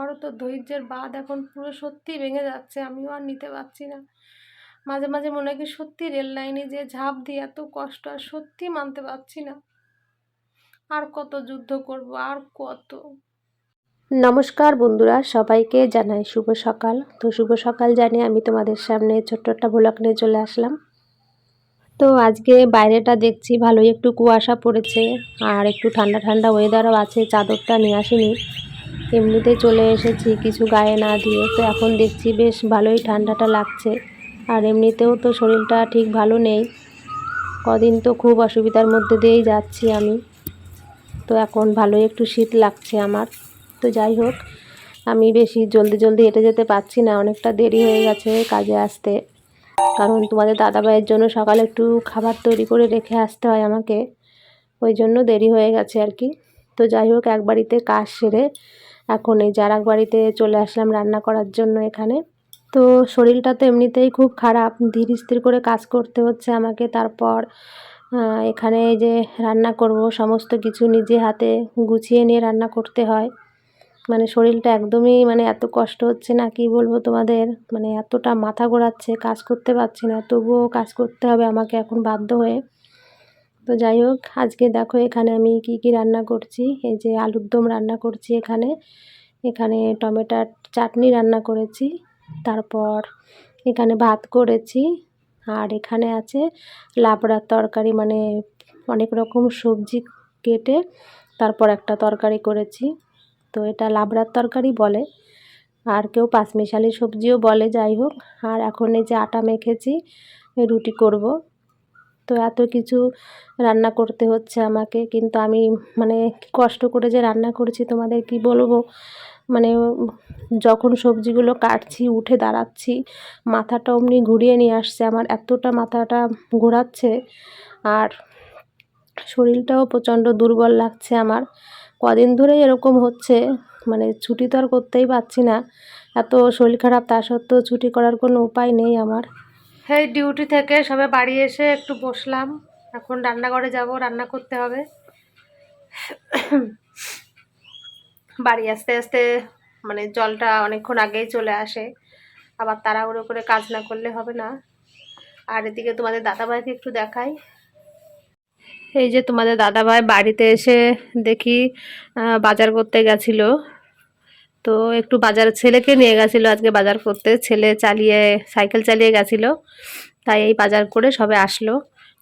আমারও তো ধৈর্যের বাঁধ এখন পুরো সত্যি ভেঙে যাচ্ছে, আমিও আর নিতে পারছি না। মাঝে মাঝে মনে হয় কি সত্যি রেল লাইনে যে ঝাঁপ দিয়ে এত কষ্ট, আর সত্যি মানতে পারছি না। আর কত যুদ্ধ করব, আর কত। নমস্কার বন্ধুরা, সবাইকে জানাই শুভ সকাল। তো শুভ সকাল জানিয়ে আমি তোমাদের সামনে ছোট্ট একটা ব্লগ নিয়ে চলে আসলাম। তো আজকে বাইরেটা দেখছি, ভালোই একটু কুয়াশা পড়েছে, আর একটু ঠান্ডা ঠান্ডা ওয়েদারও আছে, চাদরটা নিয়ে আসিনি। এমনিতেই চলে এসেছি কিছু গায়ে না দিয়ে। তো এখন দেখছি বেশ ভালোই ঠান্ডাটা লাগছে। আর এমনিতেও তো শরীরটা ঠিক ভালো নেই। কদিন তো খুব অসুবিধার মধ্যে দিয়েই যাচ্ছি আমি। তো এখন ভালোই একটু শীত লাগছে আমার। তো যাই হোক, আমি বেশি জলদি জলদি হেঁটে যেতে পারছি না। অনেকটা দেরি হয়ে গেছে কাজে আসতে। কারণ তোমাদের দাদাভাইয়ের জন্য সকালে একটু খাবার তৈরি করে রেখে আসতে হয় আমাকে। ওই জন্য দেরি হয়ে গেছে আর কি। তো যাই হোক, এক বাড়িতে কাজ সেরে এখন এই জারাক বাড়িতে চলে আসলাম রান্না করার জন্য এখানে। তো শরীরটা তো এমনিতেই খুব খারাপ, ধীর স্থির করে কাজ করতে হচ্ছে আমাকে। তারপর এখানে যে রান্না করব, সমস্ত কিছু নিজে হাতে গুছিয়ে নিয়ে রান্না করতে হয়। মানে শরীরটা একদমই মানে এত কষ্ট হচ্ছে না, কি বলব তোমাদের? মানে এতটা মাথা ঘোরাচ্ছে, কাজ করতে পারছি না, তবুও কাজ করতে হবে আমাকে এখন বাধ্য হয়ে। তো যাই হোক, আজকে দেখো এখানে আমি কি কি রান্না করছি। এই যে আলুর দম রান্না করছি এখানে। এখানে টমেটোর চাটনি রান্না করেছি। তারপর এখানে ভাত করেছি। আর এখানে আছে লাবড়ার তরকারি মানে অনেক রকম সবজি কেটে তারপর একটা তরকারি করেছি। তো এটা লাবড়ার তরকারি বলে। আর কেউ পাঁচমিশালি সবজিও বলে, যাই হোক। আর এখন এই যে আটা মেখেছি, রুটি করব। তো এত কিছু রান্না করতে হচ্ছে আমাকে। কিন্তু আমি মানে কষ্ট করে যে রান্না করছি তোমাদের কি বলব? মানে যখন সবজিগুলো কাটছি, উঠে দাঁড়াচ্ছি, মাথাটা অমনি ঘুরিয়ে নিয়ে আসছে। আমার এতটা মাথাটা ঘোরাচ্ছে আর শরীরটাও প্রচণ্ড দুর্বল লাগছে আমার। কদিন ধরেই এরকম হচ্ছে মানে ছুটি তো আর করতেই পারছি না। এত শরীর খারাপ, তা সত্ত্বেও ছুটি করার কোনো উপায় নেই আমার। এই ডিউটি থেকে সবে বাড়ি এসে একটু বসলাম। এখন রান্নাঘরে যাব, রান্না করতে হবে। বাড়ি আসতে আসতে মানে জলটা অনেকক্ষণ আগেই চলে আসে। আবার তারা তাড়াহুড়ো করে কাজ না করলে হবে না। আর এদিকে তোমাদের দাদাভাইকে একটু দেখাই। এই যে তোমাদের দাদাভাই বাড়িতে এসে দেখি বাজার করতে গেছিল। তো একটু বাজার ছেলেকে নিয়ে গেছিল আজকে বাজার করতে। ছেলে চালিয়ে, সাইকেল চালিয়ে গেছিল। তাই এই বাজার করে সবে আসলো।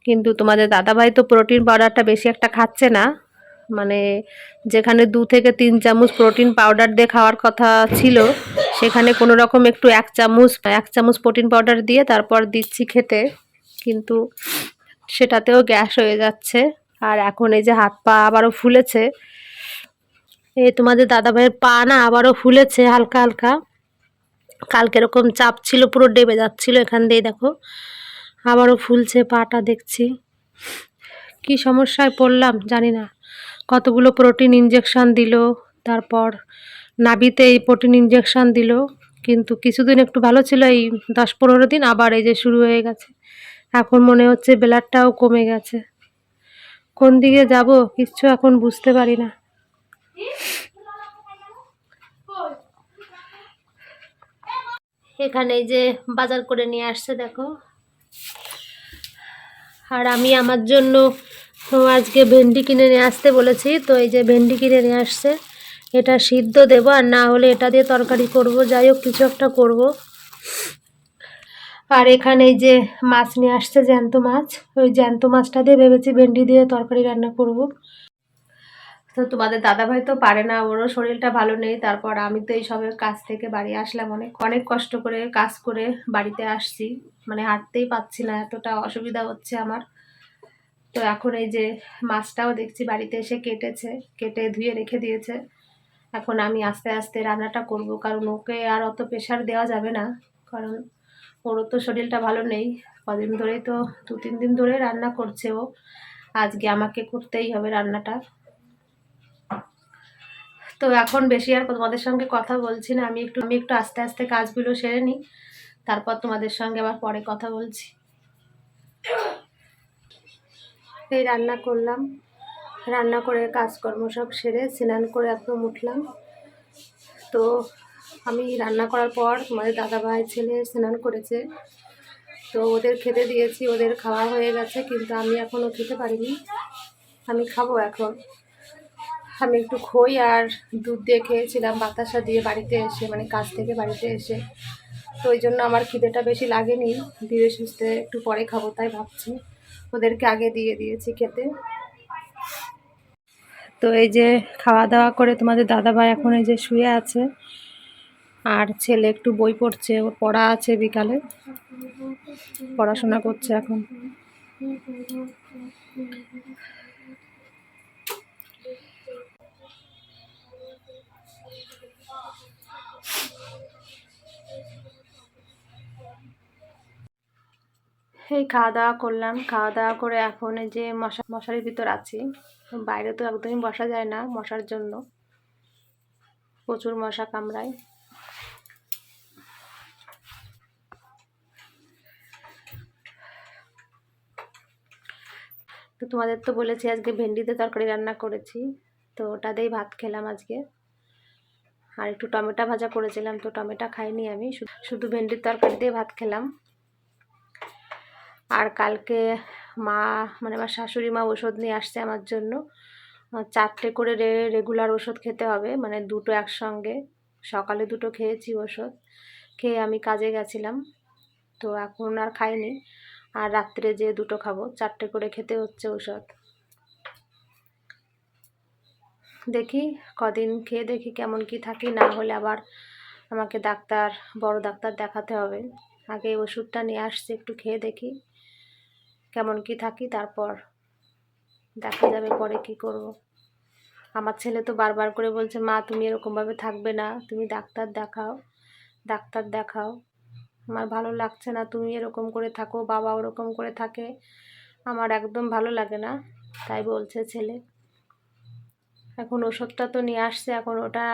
কিন্তু তোমাদের দাদাভাই তো প্রোটিন পাউডারটা বেশি একটা খাচ্ছে না। মানে যেখানে দু থেকে তিন চামচ প্রোটিন পাউডার দিয়ে খাওয়ার কথা ছিল, সেখানে কোনো রকম একটু এক চামচ এক চামচ প্রোটিন পাউডার দিয়ে তারপর দিচ্ছি খেতে। কিন্তু সেটাতেও গ্যাস হয়ে যাচ্ছে। আর এখন এই যে হাত পা আবারও ফুলেছে এই তোমাদের দাদাভাইয়ের পা না আবারও ফুলেছে হালকা হালকা। কালকে এরকম চাপ ছিল, পুরো ডেবে যাচ্ছিল এখান দিয়ে, দেখো। আবারও ফুলছে পাটা, দেখছি। কি সমস্যায় পড়লাম, জানি না। কতগুলো প্রোটিন ইঞ্জেকশান দিল, তারপর নাবিতে এই প্রোটিন ইঞ্জেকশান দিল, কিন্তু কিছুদিন একটু ভালো ছিল, এই দশ পনেরো দিন আবার এই যে শুরু হয়ে গেছে। এখন মনে হচ্ছে বেলারটাও কমে গেছে। কোন দিকে যাব, কিচ্ছু এখন বুঝতে পারি না। এখানে যে বাজার করে নিয়ে আসছে, দেখো। আর আমি আমার জন্য আজকে ভেন্ডি কিনে নিয়ে আসতে বলেছি, তো এই যে ভেন্ডি কিনে নিয়ে আসছে। এটা সিদ্ধ দেবো, আর না হলে এটা দিয়ে তরকারি করব। যাই হোক, কিছু একটা করব। আর এখানে এই যে মাছ নিয়ে আসছে, জ্যান্ত মাছ। ওই জ্যান্ত মাছটা দিয়ে ভেবেছি ভেন্ডি দিয়ে তরকারি রান্না করব। তো তোমাদের দাদাভাই তো পারে না, ওরও শরীরটা ভালো নেই, তারপর আমি তো এই সবের কাজ থেকে বাড়ি আসলাম অনেক অনেক কষ্ট করে কাজ করে বাড়িতে আসছি মানে হাঁটতেই পাচ্ছি না, এতটা অসুবিধা হচ্ছে আমার। তো এখন এই যে মাছটাও দেখছি বাড়িতে এসে কেটেছে, কেটে ধুয়ে রেখে দিয়েছে। এখন আমি আস্তে আস্তে রান্নাটা করব, কারণ ওকে আর অত প্রেশার দেওয়া যাবে না, কারণ ওরও তো শরীরটা ভালো নেই। কদিন ধরেই তো দু তিন দিন ধরে রান্না করছে ও, আজকে আমাকে করতেই হবে রান্নাটা। তো এখন বেশি আর তোমাদের সঙ্গে কথা বলছি না। আমি একটু আমি একটু আস্তে আস্তে কাজগুলো সেরে নিই। তারপর তোমাদের সঙ্গে আবার পরে কথা বলছি। এই রান্না করলাম। রান্না করে কাজকর্ম সব সেরে স্নান করে একদম উঠলাম। তো আমি রান্না করার পর তোমাদের দাদা ভাই ছেলে স্নান করেছে। তো ওদের খেতে দিয়েছি, ওদের খাওয়া হয়ে গেছে, কিন্তু আমি এখনও খেতে পারিনি। আমি খাব এখন। আমি একটু খই আর দুধ দিয়ে খেয়েছিলাম, বাতাসা দিয়ে বাড়িতে এসে মানে কাজ থেকে বাড়িতে এসে। তো ওই জন্য আমার খিদেটা বেশি লাগেনি। ধীরে সুস্থে একটু পরে খাব তাই ভাবছি। ওদেরকে আগে দিয়ে দিয়েছি খেতে। তো এই যে খাওয়া দাওয়া করে তোমাদের দাদাভাই এখন এই যে শুয়ে আছে। আর ছেলে একটু বই পড়ছে ওর পড়া আছে বিকালে। পড়াশোনা করছে এখন। এই খাওয়া দাওয়া করলাম। খাওয়া দাওয়া করে এখন এই যে মশা মশারির ভিতর আছি। বাইরে তো একদমই বসা যায় না মশার জন্য। প্রচুর মশা কামড়ায়। তো তোমাদের তো বলেছি আজকে ভেন্ডিতে তরকারি রান্না করেছি। তো ওটা দিয়েই ভাত খেলাম আজকে। আর একটু টমেটো ভাজা করেছিলাম, তো টমেটো খাইনি আমি। শুধু- ভেন্ডির তরকারি দিয়ে ভাত খেলাম। আর কালকে মা মানে আমার শাশুড়ি মা ওষুধ নিয়ে আসছে আমার জন্য। চারটে করে রেগুলার ওষুধ খেতে হবে মানে দুটো একসঙ্গে। সকালে দুটো খেয়েছি ওষুধ, খেয়ে আমি কাজে গেছিলাম, তো এখন আর খাইনি। আর রাত্রে যে দুটো খাব, চারটে করে খেতে হচ্ছে ওষুধ। দেখি, কদিন খেয়ে দেখি কেমন কি থাকি, না হলে আবার আমাকে ডাক্তার, বড় ডাক্তার দেখাতে হবে। আগে ওষুধটা নিয়ে আসছি, একটু খেয়ে দেখি কেমন কি থাকি, তারপর দেখা যাবে পরে কি করব। আমার ছেলে তো বারবার করে বলছে, মা, তুমি এরকমভাবে থাকবে না, তুমি ডাক্তার দেখাও ডাক্তার দেখাও। আমার ভালো লাগছে না, তুমি এরকম করে থাকো, বাবা ওরকম করে থাকে, আমার একদম ভালো লাগে না। তাই বলছে ছেলে। এখন ওষুধটা তো নিয়ে আসছে, এখন ওটা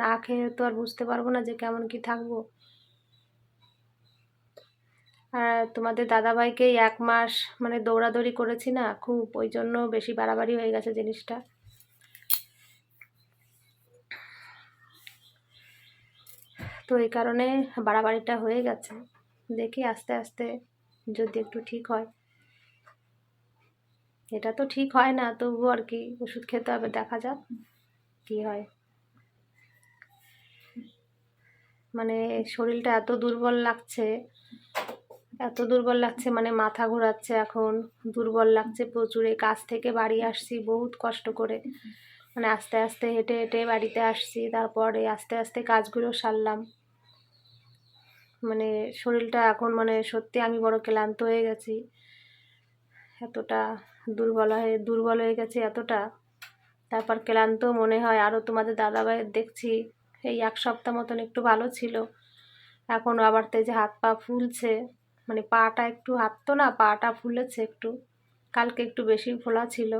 না খেয়ে তো আর বুঝতে পারব না যে কেমন কি থাকব। আর তোমাদের দাদাভাইকেই এক মাস মানে দৌড়াদৌড়ি করেছি না, খুব ওই জন্য বেশি বাড়াবাড়ি হয়ে গেছে জিনিসটা। তো এই কারণে বাড়াবাড়িটা হয়ে গেছে। দেখি আস্তে আস্তে যদি একটু ঠিক হয়। এটা তো ঠিক হয় না তবু আর কি ওষুধ খেতে হবে, দেখা যাক কি হয়। মানে শরীরটা এত দুর্বল লাগছে, এত দুর্বল লাগছে মানে মাথা ঘোরাচ্ছে এখন, দুর্বল লাগছে প্রচুর, এই কাজ থেকে বাড়ি আসছি বহুত কষ্ট করে। মানে আস্তে আস্তে হেঁটে হেঁটে বাড়িতে আসছি, তারপরে আস্তে আস্তে কাজগুলো সারলাম। মানে শরীরটা এখন মানে সত্যি আমি বড় ক্লান্ত হয়ে গেছি। এতটা দুর্বল হয়ে দুর্বল হয়ে গেছে এতটা। তারপর ক্লান্ত মনে হয় আরও তোমাদের দাদাভাইয়ের দেখছি, এই এক সপ্তাহ মতন একটু ভালো ছিল। এখন আবার তেজে হাত পা ফুলছে মানে পাটা একটু হাত তো না, পাটা ফুলেছে একটু। কালকে একটু বেশি ফোলা ছিল।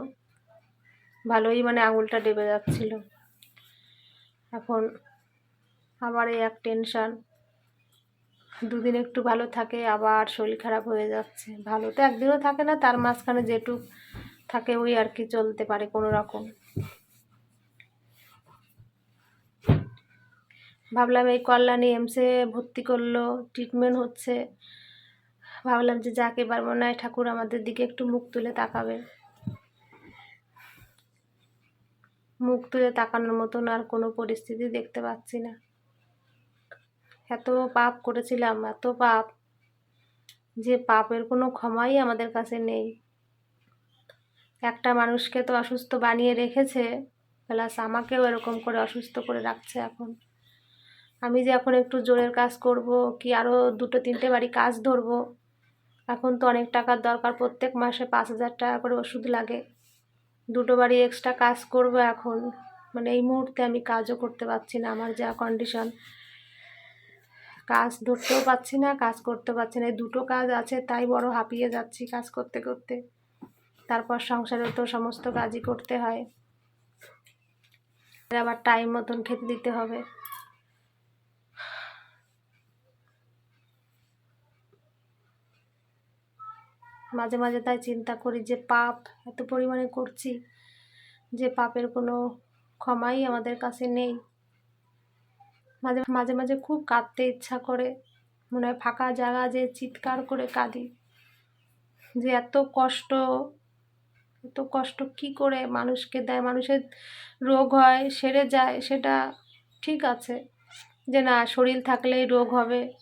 ভালোই মানে আঙুলটা ডেবে যাচ্ছিল। এখন আবার এই এক টেনশন দুদিন একটু ভালো থাকে, আবার শরীর খারাপ হয়ে যাচ্ছে। ভালো তো একদিনও থাকে না, তার মাঝখানে যেটুক থাকে ওই আর কি চলতে পারে কোনো রকম। ভাবলাম এই কল্যাণী এমসে ভর্তি করল ট্রিটমেন্ট হচ্ছে। ভাবলাম যে যাকে, এবার মনে হয় ঠাকুর আমাদের দিকে একটু মুখ তুলে তাকাবে। মুখ তুলে তাকানোর মতন আর কোনো পরিস্থিতি দেখতে পাচ্ছি না। এত পাপ করেছিলাম, এত পাপ যে পাপের কোনো ক্ষমাই আমাদের কাছে নেই। একটা মানুষকে তো অসুস্থ বানিয়ে রেখেছে, প্লাস আমাকেও এরকম করে অসুস্থ করে রাখছে এখন। আমি যে এখন একটু জোরের কাজ করব, কি আরও দুটো, তিনটে বাড়ি কাজ ধরবো, এখন তো অনেক টাকার দরকার, প্রত্যেক মাসে পাঁচ হাজার টাকা করে ওষুধ লাগে। দুটো বাড়ি এক্সট্রা কাজ করব এখন। মানে এই মুহূর্তে আমি কাজও করতে পারছি না, আমার যা কন্ডিশন কাজ ধরতেও পারছি না, কাজ করতে পারছি না। দুটো কাজ আছে, তাই বড় হাঁপিয়ে যাচ্ছি কাজ করতে করতে। তারপর সংসারে তো সমস্ত কাজই করতে হয়। আবার টাইম মতন খেতে দিতে হবে। মাঝে মাঝে তাই চিন্তা করি যে পাপ এত পরিমাণে করছি, যে পাপের কোনো ক্ষমাই আমাদের কাছে নেই। মাঝে মাঝে মাঝে খুব কাঁদতে ইচ্ছা করে। মনে হয় ফাঁকা জায়গা যে চিৎকার করে কাঁদি। যে এত কষ্ট এত কষ্ট কি করে মানুষকে দেয়? মানুষের রোগ হয়, সেরে যায়, সেটা ঠিক আছে। যে না, শরীর থাকলেই রোগ হবে,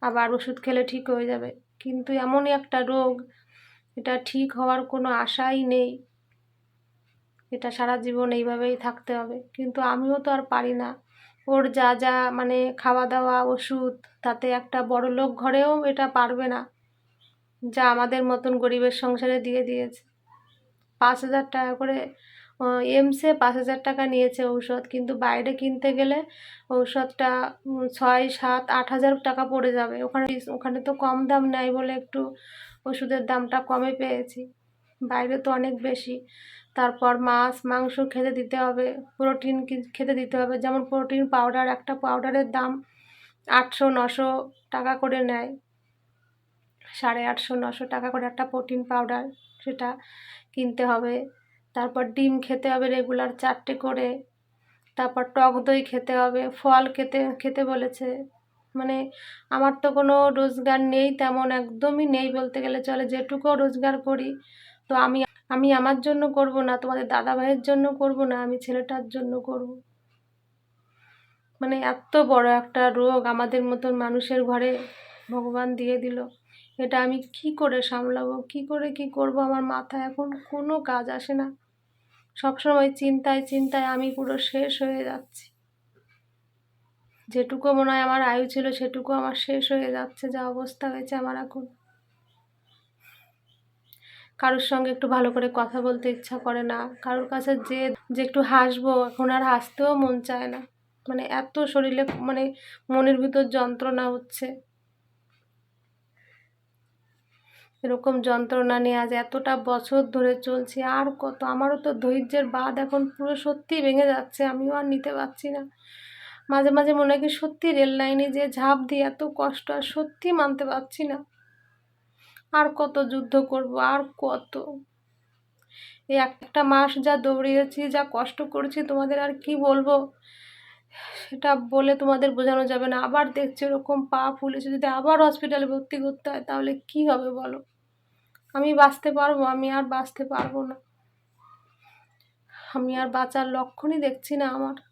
আবার ওষুধ খেলে ঠিক হয়ে যাবে। কিন্তু এমনই একটা রোগ, এটা ঠিক হওয়ার কোনো আশাই নেই। এটা সারা জীবন এইভাবেই থাকতে হবে। কিন্তু আমিও তো আর পারি না। ওর যা যা মানে খাওয়া দাওয়া ওষুধ, তাতে একটা বড় লোক ঘরেও এটা পারবে না। যা আমাদের মতন গরিবের সংসারে দিয়ে দিয়েছে। পাঁচ হাজার টাকা করে এমসে পাঁচ হাজার টাকা নিয়েছে ঔষধ, কিন্তু বাইরে কিনতে গেলে ঔষধটা ছয়, সাত, আট হাজার টাকা পড়ে যাবে। ওখানে ওখানে তো কম দাম নেয় বলে একটু ওষুধের দামটা কমে পেয়েছি। বাইরে তো অনেক বেশি। তারপর মাছ, মাংস খেতে দিতে হবে, প্রোটিন খেতে দিতে হবে। যেমন প্রোটিন পাউডার, একটা পাউডারের দাম আটশো, নশো টাকা করে নেয়। সাড়ে আটশো, নশো টাকা করে একটা প্রোটিন পাউডার সেটা কিনতে হবে। তারপর ডিম খেতে হবে রেগুলার চারটে করে। তারপর টক দই খেতে হবে, ফল খেতে খেতে বলেছে। মানে আমার তো কোনো রোজগার নেই, তেমন একদমই নেই বলতে গেলে চলে। যেটুকু রোজগার করি তো আমি আমি আমার জন্য করব না, তোমাদের দাদা ভাইয়ের জন্য করব না, আমি ছেলেটার জন্য করব। মানে এত বড় একটা রোগ আমাদের মতন মানুষের ঘরে ভগবান দিয়ে দিল। এটা আমি কি করে সামলাবো, কি করে কি করব? আমার মাথায় এখন কোনো কাজ আসে না। সবসময় চিন্তায় চিন্তায় আমি পুরো শেষ হয়ে যাচ্ছি। যেটুকু মনে হয় আমার আয়ু ছিল, সেটুকু আমার শেষ হয়ে যাচ্ছে, যা অবস্থা হয়েছে আমার এখন। কারোর সঙ্গে একটু ভালো করে কথা বলতে ইচ্ছা করে না। কারোর কাছে যে যে একটু হাসবো, এখন আর হাসতেও মন চায় না। মানে এত শরীরে মানে মনের ভিতর যন্ত্রণা হচ্ছে। এরকম যন্ত্রণা নিয়ে আজ এতটা বছর ধরে চলছি, আর কত। আমারও তো ধৈর্যের বাদ এখন পুরো সত্যি ভেঙে যাচ্ছে, আমিও আর নিতে পারছি না। মাঝে মাঝে মনে হয় কি সত্যি রেল লাইনে যে ঝাঁপ দিয়ে এত কষ্ট, আর সত্যি মানতে পারছি না। আর কত যুদ্ধ করব, আর কত। এই একটা মাস যা দৌড়িয়েছি, যা কষ্ট করেছি, তোমাদের আর কি বলব? সেটা বলে তোমাদের বোঝানো যাবে না। আবার দেখছি ওরকম পা ফুলেছে, যদি আবার হসপিটালে ভর্তি করতে হয়, তাহলে কি হবে বলো? আমি বাঁচতে পারব, আমি আর বাঁচতে পারব না। আমি আর বাঁচার লক্ষণই দেখছি না আমার।